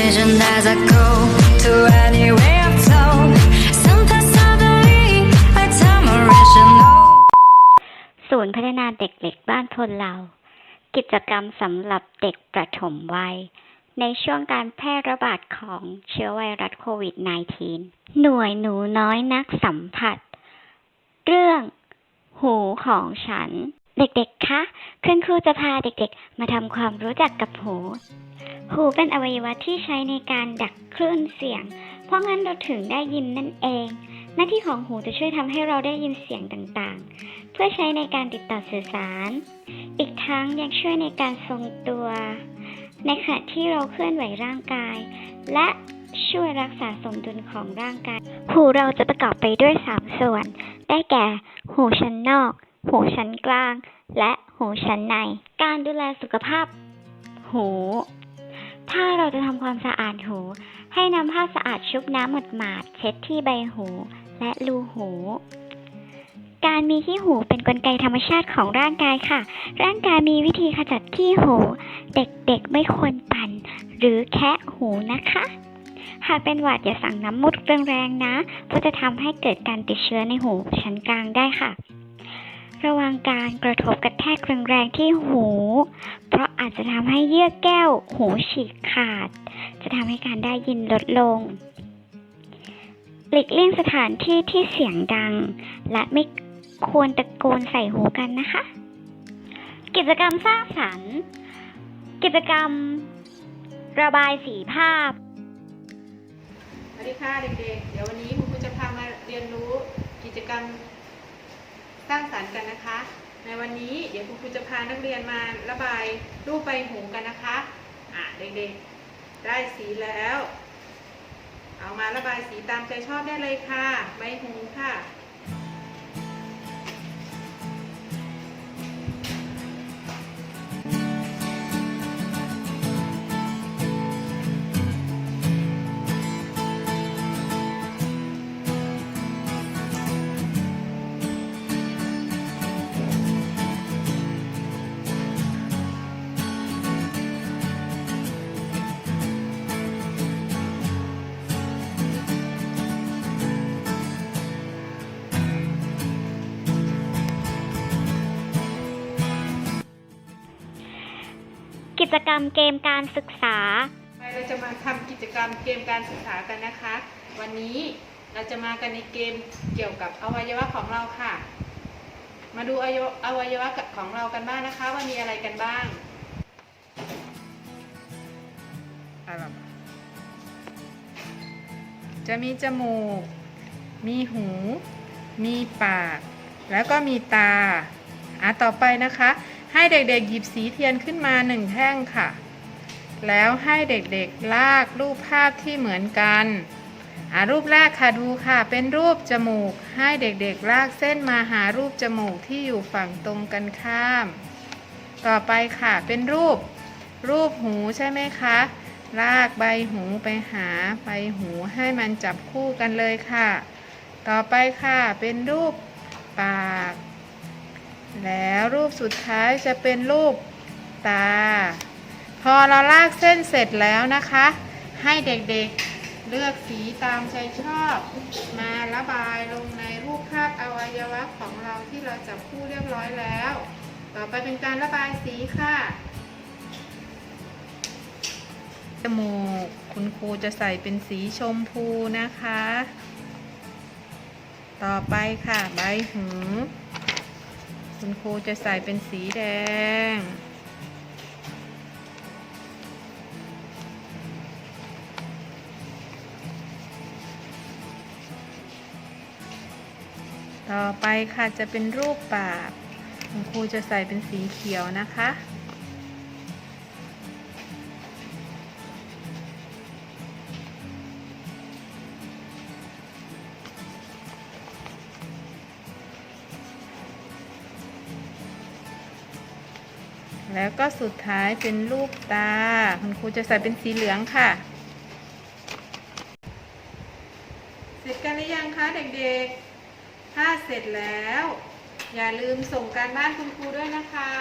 vision as I go to anywhere I'm told. Sometimes suddenly I tell my rational. ศูนย์พัฒนาเด็กเล็กบ้านพลเรา กิจกรรมสำหรับเด็กประถมวัย ในช่วงการแพร่ระบาดของเชื้อไวรัสโควิด -19 หน่วยหนูน้อยนักสัมผัส เรื่องหูของฉัน เด็กๆ คะ คุณครูจะพาเด็กๆ มาทำความรู้จักกับหู หูเป็นอวัยวะที่ใช้ในการดักคลื่นเสียง เพราะงั้นเราถึงได้ยินนั่นเอง หน้าที่ของหูจะช่วยทำให้เราได้ยินเสียงต่างๆ เพื่อใช้ในการติดต่อสื่อสาร อีกทั้งยังช่วยในการทรงตัว ในขณะที่เราเคลื่อนไหวร่างกาย และช่วยรักษาสมดุลของร่างกาย หูเราจะประกอบไปด้วย 3 ส่วน ได้แก่ หูชั้นนอก หูชั้นกลาง และหูชั้นใน การดูแลสุขภาพ หู ถ้าเราจะทำความสะอาดหู ให้นำผ้าสะอาดชุบน้ำหมาดๆเช็ดที่ใบหูและรูหู การมีขี้หูเป็นกลไกธรรมชาติของร่างกายค่ะ ร่างกายมีวิธีขจัดขี้หู เด็กๆไม่ควรปั่น หรือแคะหูนะคะ หากเป็นหวัดอย่าสั่งน้ำมูดแรงๆนะเพราะจะทำให้เกิดการติดเชื้อในหูชั้นกลางได้ค่ะ ระวังการกระทบกระแทกแรงๆที่หู เพราะอาจจะทำให้เยื่อแก้วหูฉีกขาด จะทำให้การได้ยินลดลง หลีกเลี่ยงสถานที่ที่เสียงดัง และไม่ควรตะโกนใส่หูกันนะคะ กิจกรรมสร้างสรรค์ กิจกรรมระบายสีภาพสวัสดีค่ะเด็กๆ เดี๋ยววันนี้คุณครูจะพามาเรียนรู้กิจกรรม สร้างสรรค์กันนะคะ ในวันนี้เดี๋ยวคุณครูจะพานักเรียนมาระบายรูปใบหูกันนะคะอะเด็กๆ ได้สีแล้ว เอามาระบายสีตามใจชอบได้เลยค่ะ ใบหูค่ะ จกรรมเกมการศึกษาไปเราจะมาทำกิจกรรมเกมการศึกษากันนะคะ วันนี้เราจะมากันในเกมเกี่ยวกับอวัยวะของเราค่ะ มาดูอวัยวะอวัยวะของเรากันบ้างนะคะ ว่ามีอะไรกันบ้างอะไรจะมีจมูก มีหู มีปาก แล้วก็มีตาอะต่อไปนะคะ ให้เด็กๆหยิบสีเทียนขึ้นมาหนึ่งแท่งค่ะ แล้วให้เด็กๆลากรูปภาพที่เหมือนกันอ่ารูปแรกค่ะดูค่ะ เป็นรูปจมูก ให้เด็กๆลากเส้นมาหารูปจมูกที่อยู่ฝั่งตรงกันข้าม ต่อไปค่ะเป็นรูป รูปหูใช่ไหมคะลากใบหูไปหาใบหูให้มันจับคู่กันเลยค่ะ ต่อไปค่ะเป็นรูปปาก แล้วรูปสุดท้ายจะเป็นรูปตา พอเราลากเส้นเสร็จแล้วนะคะ ให้เด็กๆเลือกสีตามใจชอบ มาระบายลงในรูปภาพอวัยวะของเราที่เราจับคู่เรียบร้อยแล้ว ต่อไปเป็นการระบายสีค่ะจมูกคุณครูจะใส่เป็นสีชมพูนะคะ ต่อไปค่ะใบหู คุณครูจะใส่เป็นสีแดง ต่อไปค่ะจะเป็นรูปปากคุณครูจะใส่เป็นสีเขียวนะคะ แล้วก็สุดท้ายเป็นรูปตา คุณครูจะใส่เป็นสีเหลืองค่ะ เสร็จกันหรือยังคะเด็กๆ ถ้าเสร็จแล้ว อย่าลืมส่งการบ้านคุณครูด้วยนะคะ